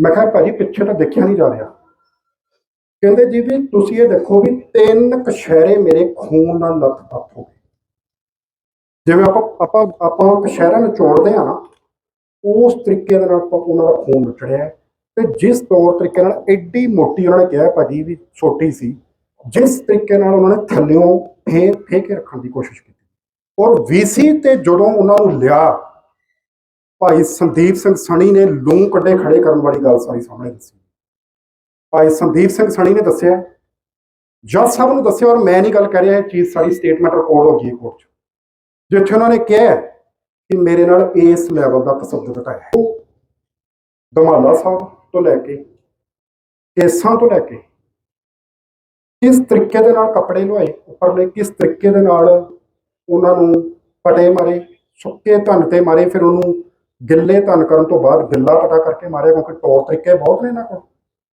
ਮੈਂ ਕਿਹਾ ਭਾਜੀ ਪਿੱਛੇ ਤਾਂ ਦੇਖਿਆ ਨਹੀਂ ਜਾ ਰਿਹਾ। ਕਹਿੰਦੇ ਜੀ ਵੀ ਤੁਸੀਂ ਇਹ ਦੇਖੋ ਵੀ ਤਿੰਨ ਕਸ਼ਹਿਰੇ ਮੇਰੇ ਖੂਨ ਨਾਲ ਲੱਥ-ਪੱਥ ਹੋ ਗਏ। ਜਿਵੇਂ ਆਪਾਂ ਆਪਾਂ ਆਪਾਂ ਕਸ਼ਹਿਰਾਂ ਨੂੰ ਚੋੜਦੇ ਆ ਨਾ, ਉਸ ਤਰੀਕੇ ਦੇ ਨਾਲ ਆਪਾਂ ਉਹਨਾਂ ਦਾ ਖੂਨ ਨੱਚੜਿਆ ਤੇ ਜਿਸ ਤੌਰ ਤਰੀਕੇ ਨਾਲ ਐਡੀ ਮੋਟੀ ਉਹਨਾਂ ਨੇ ਕਿਹਾ ਭਾਜੀ ਵੀ ਛੋਟੀ ਸੀ, ਜਿਸ ਤਰੀਕੇ ਨਾਲ ਉਹਨਾਂ ਨੇ ਥੱਲਿਓਂ ਫੇ ਫੇ ਕੇ ਰੱਖਣ ਦੀ ਕੋਸ਼ਿਸ਼ ਕੀਤੀ। ਔਰ ਵੀਸੀ ਤੇ ਜਦੋਂ ਉਹਨਾਂ ਨੂੰ ਲਿਆ ਭਾਈ ਸੰਦੀਪ ਸਿੰਘ ਸਣੀ ਨੇ ਲੂੰ ਕੱਢੇ ਖੜੇ ਕਰਨ ਵਾਲੀ ਗੱਲ ਸਾਰੀ ਸਾਹਮਣੇ ਦੱਸੀ। ਭਾਈ ਸੰਦੀਪ ਸਿੰਘ ਸਣੀ ਨੇ ਦੱਸਿਆ, ਜੱਜ ਸਾਹਿਬ ਨੂੰ ਦੱਸਿਆ ਔਰ ਮੈਂ ਨਹੀਂ ਗੱਲ ਕਰ ਰਿਹਾ, ਇਹ ਚੀਜ਼ ਸਾਰੀ ਸਟੇਟਮੈਂਟ ਰਿਕਾਰਡ ਹੋ ਗਈ ਕੋਰਟ 'ਚ। ਜਿੱਥੇ ਉਹਨਾਂ ਨੇ ਕਿਹਾ ਕਿ ਮੇਰੇ ਨਾਲ ਇਸ ਲੈਵਲ ਦਾ ਤਸੱਦਦ ਘਟਾਇਆ ਦਮਾਲਾ ਸਾਹਿਬ ਤੋਂ ਲੈ ਕੇ, ਕੇਸਾਂ ਤੋਂ ਲੈ ਕੇ, ਕਿਸ ਤਰੀਕੇ ਦੇ ਨਾਲ ਕੱਪੜੇ ਲੁਆਏ ਉੱਪਰਲੇ, ਕਿਸ ਤਰੀਕੇ ਦੇ ਨਾਲ ਉਹਨਾਂ ਨੂੰ ਪਟੇ ਮਾਰੇ, ਸੁੱਕੇ ਧੰਨ ਤੇ ਮਾਰੇ, ਫਿਰ ਉਹਨੂੰ ਗਿੱਲੇ ਧਨ ਕਰਨ ਤੋਂ ਬਾਅਦ ਗਿੱਲਾ ਪਟਾ ਕਰਕੇ ਮਾਰਿਆ, ਕਿਉਂਕਿ ਤੌਰ ਤਰੀਕੇ ਬਹੁਤ ਨੇ ਇਹਨਾਂ ਕੋਲ।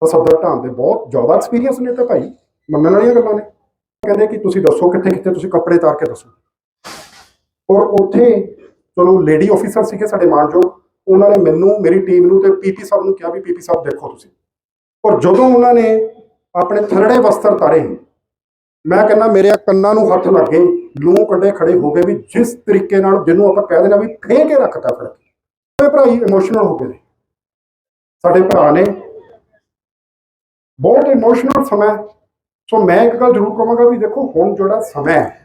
ਤਸੱਦਦ ਢਾਣ ਦੇ ਬਹੁਤ ਜ਼ਿਆਦਾ ਐਕਸਪੀਰੀਅੰਸ ਨੇ ਤਾਂ ਭਾਈ, ਮੰਨਣ ਵਾਲੀਆਂ ਗੱਲਾਂ ਨੇ। ਕਹਿੰਦੇ ਕਿ ਤੁਸੀਂ ਦੱਸੋ ਕਿੱਥੇ ਕਿੱਥੇ ਤੁਸੀਂ ਕੱਪੜੇ ਤਾਰ ਕੇ ਦੱਸੋ। ਔਰ ਉੱਥੇ ਚਲੋ ਲੇਡੀ ਆਫੀਸਰ ਸੀਗੇ ਸਾਡੇ ਮਾਨਯੋਗ, ਉਹਨਾਂ ਨੇ ਮੈਨੂੰ, ਮੇਰੀ ਟੀਮ ਨੂੰ ਤੇ ਪੀਪੀ ਸਾਹਿਬ ਨੂੰ ਕਿਹਾ ਵੀ ਪੀਪੀ ਸਾਹਿਬ ਦੇਖੋ ਤੁਸੀਂ। ਔਰ ਜਦੋਂ ਉਹਨਾਂ ਨੇ ਆਪਣੇ ਥਰੜੇ ਵਸਤਰ ਤਾਰੇ, ਮੈਂ ਕਹਿੰਦਾ ਮੇਰੇ ਕੰਨਾਂ ਨੂੰ ਹੱਥ ਲੱਗੇ, ਲੂੰ ਕੰਡੇ ਖੜੇ ਹੋ ਗਏ ਵੀ ਜਿਸ ਤਰੀਕੇ ਨਾਲ ਜਿਹਨੂੰ ਆਪਾਂ ਕਹਿ ਦੇਣਾ ਵੀ ਫੇ ਕੇ ਰੱਖਤਾ ਕੇ ਮੇਰੇ ਭਰਾ ਹੀ ਇਮੋਸ਼ਨਲ ਹੋ ਗਏ ਨੇ। ਸਾਡੇ ਭਰਾ ਨੇ ਬਹੁਤ ਇਮੋਸ਼ਨਲ ਸਮਾਂ ਸੋ ਮੈਂ ਇੱਕ ਗੱਲ ਜ਼ਰੂਰ ਕਹਾਂਗਾ ਵੀ ਦੇਖੋ ਹੁਣ ਜਿਹੜਾ ਸਮਾਂ ਹੈ